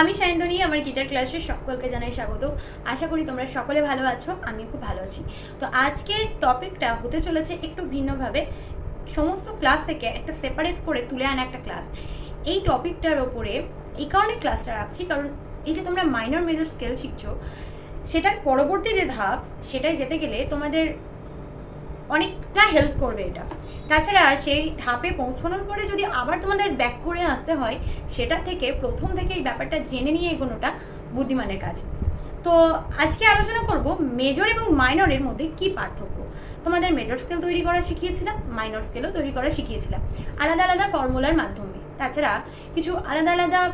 আমি সায়ন্তনী আমার গিটার ক্লাসের সকলকে জানাই স্বাগত। আশা করি তোমরা সকলে ভালো আছো আমি খুব ভালো আছি। তো আজকের টপিকটা হতে চলেছে একটু ভিন্নভাবে। সমস্ত ক্লাস থেকে একটা সেপারেট করে তুলে আনা একটা ক্লাস। এই টপিকটার ওপরে এই কারণে ক্লাসটা রাখছি, কারণ এই যে তোমরা মাইনর মেজর স্কেল শিখছো, সেটার পরবর্তী যে ধাপ সেটাই যেতে গেলে তোমাদের অনেকটা হেল্প করবে এটা। তাছাড়া সেই ধাপে পৌঁছানোর পরে যদি আবার তোমাদের ব্যাক করে আসতে হয়, সেটা থেকে প্রথম থেকে এই ব্যাপারটা জেনে নিয়ে এগোনোটা বুদ্ধিমানের কাজ। তো আজকে আলোচনা করব মেজর এবং মাইনরের মধ্যে কি পার্থক্য। তোমাদের মেজর স্কেল তৈরি করা শিখিয়েছিলাম মাইনর স্কেলও তৈরি করা শিখিয়েছিলাম। আলাদা আলাদা ফর্মুলার মাধ্যমে। তাছাড়া কিছু আলাদা আলাদা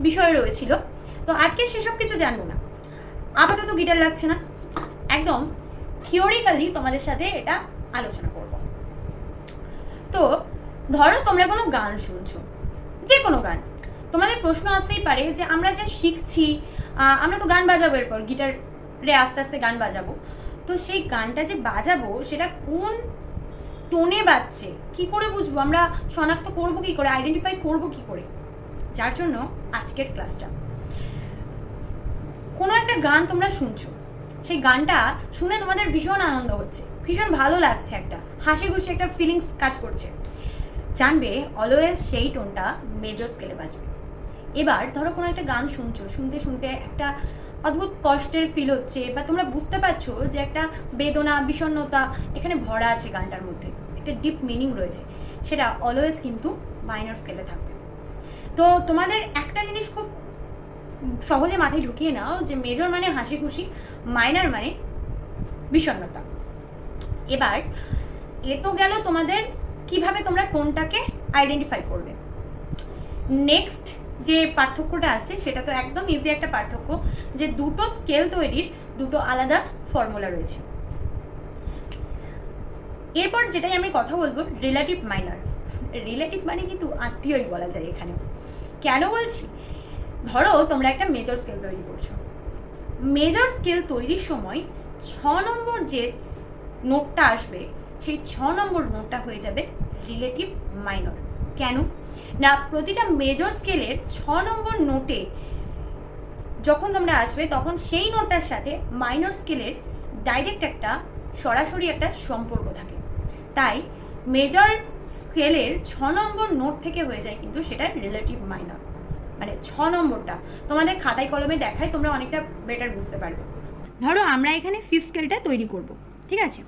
বিষয় রয়েছিল। তো আজকে সেসব কিছু জানব না। আপাতত গিটার লাগছে না। একদম থিওরিক্যালি তোমাদের সাথে এটা আলোচনা করব। তো ধরো তোমরা কোনো গান শুনছো যে কোনো গান। তোমাদের প্রশ্ন আসতেই পারে যে আমরা যে শিখছি আমরা তো গান বাজাবো এরপর, গিটারে আস্তে আস্তে গান বাজাবো। তো সেই গানটা যে বাজাবো, সেটা কোন টোনে বাজছে, কি করে বুঝব? আমরা শনাক্ত করব কি করে আইডেন্টিফাই করব কি করে? যার জন্য আজকের ক্লাসটা কোনো একটা গান তোমরা শুনছো সেই গানটা শুনে তোমাদের ভীষণ আনন্দ হচ্ছে। ভীষণ ভালো লাগছে একটা। হাসি খুশি একটা ফিলিংস কাজ করছে। জানবে অলওয়েজ সেই টোনটা মেজর স্কেলে বাজবে। এবার ধরো কোনো একটা গান শুনছো, শুনতে শুনতে একটা অদ্ভুত কষ্টের ফিল হচ্ছে বা তোমরা বুঝতে পারছ যে একটা বেদনা, বিষণ্ণতা এখানে ভরা আছে গানটার মধ্যে। একটা ডিপ মিনিং রয়েছে। সেটা অলওয়েজ কিন্তু মাইনর স্কেলে থাকবে। তো তোমাদের একটা জিনিস খুব সহজে মাথায় ঢুকিয়ে নাও যে মেজর মানে হাসি খুশি মাইনার মানে বিষণ্ণতা। এবার, এ তো গেল তোমাদের কীভাবে তোমরা কোনটাকে আইডেন্টিফাই করবে। নেক্সট যে পার্থক্যটা আসছে, সেটা তো একদম ইজি একটা পার্থক্য যে দুটো স্কেল তৈরির দুটো আলাদা ফর্মুলা রয়েছে। এরপর যেটাই আমি কথা বলব রিলেটিভ মাইনার রিলেটিভ মানে কিন্তু আত্মীয়ই বলা যায় এখানে। কেন বলছি? ধরো তোমরা একটা মেজর স্কেল তৈরি করছ। মেজর স্কেল তৈরির সময় ছ নম্বর যে নোটটা আসবে, সেই ছ নম্বর নোটটা হয়ে যাবে রিলেটিভ মাইনর কেন? না, প্রতিটা মেজর স্কেলের ছ নম্বর নোটে যখন তোমরা আসবে, তখন সেই নোটটার সাথে মাইনর স্কেলের ডাইরেক্ট একটা, সরাসরি একটা সম্পর্ক থাকে। তাই মেজর স্কেলের ছ নম্বর নোট থেকে হয়ে যায় কিন্তু সেটা রিলেটিভ মাইনর মানে ছ নম্বরটা, তোমাদের খাতায় কলমে দেখায় তোমরা অনেকটা বেটার বুঝতে পারবে। ধরো আমরা এখানে সি স্কেলটা তৈরি করব, ঠিক আছে?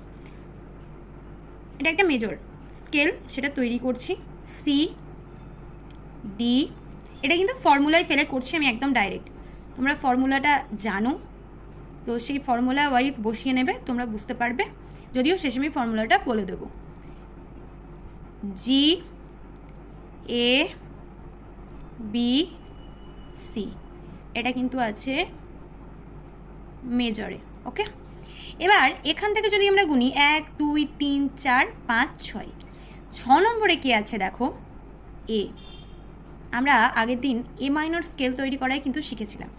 এটা একটা মেজর স্কেল সেটা তৈরি করছি। সি ডি এটা কিন্তু ফর্মুলায় ফেলে করছি আমি একদম ডাইরেক্ট তোমরা ফর্মুলাটা জানো, তো সেই ফর্মুলা ওয়াইজ বসিয়ে নেবে, তোমরা বুঝতে পারবে। যদিও শেষে আমি ফর্মুলাটা বলে দেবো। জি এ বি সি এটা কিন্তু আছে মেজরে ওকে এবার এখান থেকে যদি আমরা গুনি, এক, দুই, তিন, চার, পাঁচ, ছয়। ছ নম্বরে কি আছে দেখো? এ আমরা আগের দিন এ মাইনর স্কেল তৈরি করাই কিন্তু শিখেছিলাম।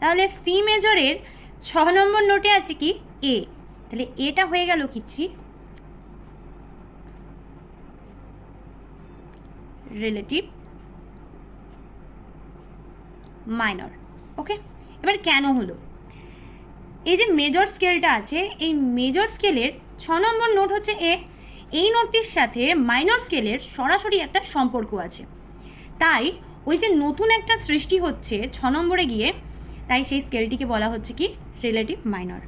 তাহলে সি মেজরের ছ নম্বর নোটে আছে কি? এ তাহলে এটা হয়ে গেল কিচ্ছি রিলেটিভ মাইনর ওকে এবার কেন হলো? এই যে মেজর স্কেলটা আছে, এই মেজর স্কেলের ছ নম্বর নোট হচ্ছে এ এই নোটটির সাথে মাইনর স্কেলের সরাসরি একটা সম্পর্ক আছে। তাই ওই যে নতুন একটা সৃষ্টি হচ্ছে ছ নম্বরে গিয়ে, তাই সেই স্কেলটিকে বলা হচ্ছে কি? রিলেটিভ মাইনর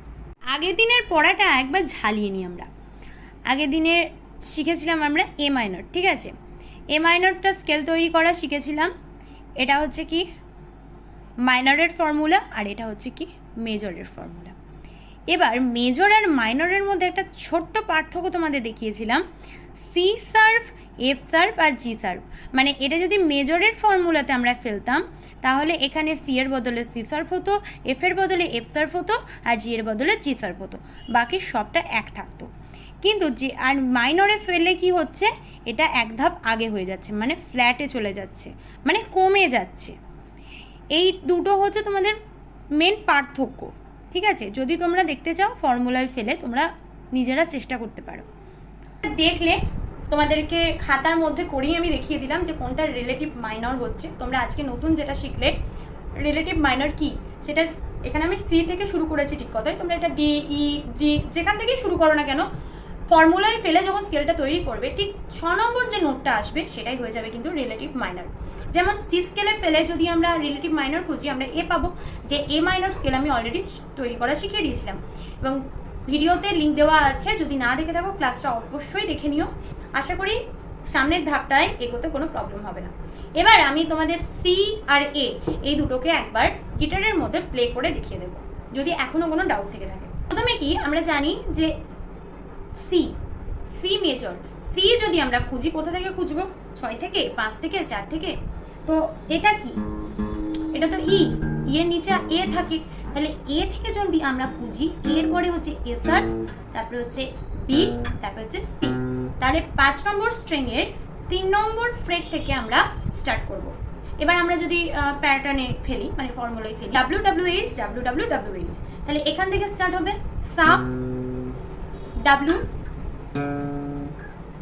আগের দিনের পড়াটা একবার ঝালিয়ে নিই আমরা। আগের দিনে শিখেছিলাম আমরা এ মাইনর ঠিক আছে? এ মাইনরটা স্কেল তৈরি করা শিখেছিলাম। এটা হচ্ছে কি? মাইনরের ফর্মুলা আর এটা হচ্ছে কি মেজরের ফর্মুলা। এবার মেজর আর মাইনরের মধ্যে একটা ছোট্ট পার্থক্য তোমাদের দেখিয়েছিলাম। সি সার্ভ এফ সার্ভ আর জি সার্ভ মানে এটা যদি মেজরের ফর্মুলাতে আমরা ফেলতাম, তাহলে এখানে সি এর বদলে সি সার্ভ হতো এফ এর বদলে এফ সার্ভ হতো আর জি এর বদলে জি সার্ভ হতো। বাকি সবটা এক থাকতো। কিন্তু যে আর মাইনরে ফেললে কি হচ্ছে? এটা এক ধাপ আগে হয়ে যাচ্ছে মানে ফ্ল্যাটে চলে যাচ্ছে মানে কমে যাচ্ছে। এই দুটো হচ্ছে তোমাদের মেন পার্থক্য, ঠিক আছে? যদি তোমরা দেখতে চাও ফর্মুলায় ফেলে, তোমরা নিজেরা চেষ্টা করতে পারো। দেখলে তোমাদেরকে খাতার মধ্যে করেই আমি দেখিয়ে দিলাম যে কোনটা রিলেটিভ মাইনর হচ্ছে। তোমরা আজকে নতুন যেটা শিখলে রিলেটিভ মাইনর কি? সেটা এখানে আমি সি থেকে শুরু করেছি ঠিক কথাই। তোমরা এটা ডি ই জি যেখান থেকেই শুরু করো না কেন ফর্মুলায় ফেলে যখন স্কেলটা তৈরি করবে, ঠিক ছ নম্বর যে নোটটা আসবে, সেটাই হয়ে যাবে কিন্তু রিলেটিভ মাইনার যেমন সি স্কেলে ফেলে যদি আমরা রিলেটিভ মাইনার খুঁজি, আমরা এ পাবো, যে এ মাইনার স্কেল আমি অলরেডি তৈরি করা শিখিয়ে দিয়েছিলাম। এবং ভিডিওতে লিঙ্ক দেওয়া আছে, যদি না দেখে থাকো ক্লাসটা অবশ্যই দেখে নিও। আশা করি সামনের ধাপটায় এগোতে কোনো প্রবলেম হবে না। এবার আমি তোমাদের সি আর এ এই দুটোকে একবার গিটারের মধ্যে প্লে করে দেখিয়ে দেবো, যদি এখনও কোনো ডাউট থেকে থাকে। প্রথমে কি, আমরা জানি যে সি সি মেজর সি যদি আমরা খুঁজি, কোথা থেকে খুঁজবো? ছয় থেকে, পাঁচ থেকে, চার থেকে। তো এটা কি? এটা তো ই ই এর নিচে এ থাকে। তাহলে এ থেকে যদি আমরা খুঁজি, এর পরে হচ্ছে এস আর তারপরে হচ্ছে বি তারপরে হচ্ছে সি তাহলে পাঁচ নম্বর স্ট্রিং এর তিন নম্বর ফ্রেড থেকে আমরা স্টার্ট করব। এবার আমরা যদি প্যাটার্নে ফেলি মানে ফর্মুলায় ফেলি। W W H W W W H তাহলে এখান থেকে স্টার্ট হবে? সা W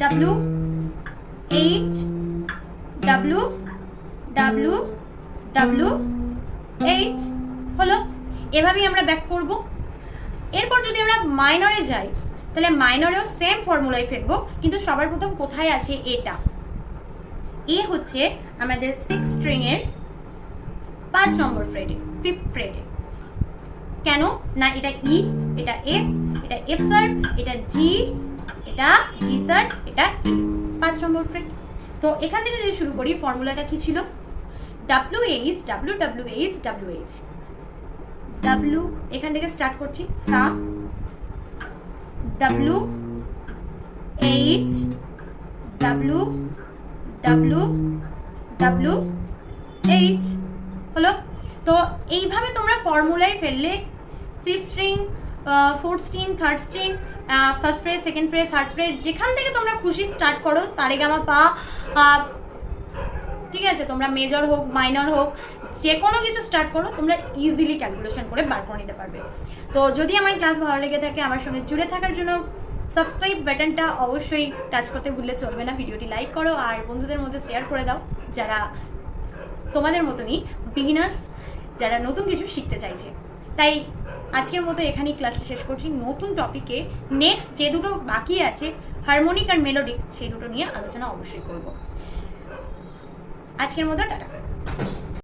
W H W W W H হলো, এভাবেই আমরা ব্যাক করব। এরপর যদি আমরা মাইনরে যাই, তাহলে মাইনরেও সেম ফর্মুলায় ফেলব, কিন্তু সবার প্রথম কোথায় আছে এটা? এ হচ্ছে আমাদের সিক্স স্ট্রিং এর পাঁচ নম্বর ফ্রেডে ফিফথ ফ্রেডে কেন? না এটা ই এটা এফ এটা এফ স্যার এটা জি এটা জি স্যার এটা E, পাঁচ নম্বর ফ্রেড তো এখান থেকে যদি শুরু করি ফর্মুলাটা কি ছিল? W H W W H W H W এখান থেকে স্টার্ট করছি। সা W H W W W H হলো? তো এইভাবে তোমরা ফর্মুলায় ফেললে fifth string fourth string third string first phrase second phrase third phrase যেখান থেকে তোমরা খুশি স্টার্ট করো সারেগামা পা ঠিক আছে, তোমরা মেজর হোক মাইনর হোক যে কোনো কিছু স্টার্ট করো, তোমরা ইজিলি ক্যালকুলেশন করে বার করে নিতে পারবে। তো যদি আমার ক্লাস ভালো লেগে থাকে, আমার সঙ্গে জুড়ে থাকার জন্য সাবস্ক্রাইব বাটনটা অবশ্যই টাচ করতে ভুললে চলবে না, ভিডিওটি লাইক করো, আর বন্ধুদের মধ্যে শেয়ার করে দাও, যারা তোমাদের মতনই বিগিনার্স যারা নতুন কিছু শিখতে চাইছে। তাই আজকের মতো এখানেই ক্লাসটা শেষ করছি। নতুন টপিকে নেক্সট যে দুটো বাকি আছে হারমোনিক আর মেলোডিক সেই দুটো নিয়ে আলোচনা অবশ্যই করব। আজকের মতো টাটা।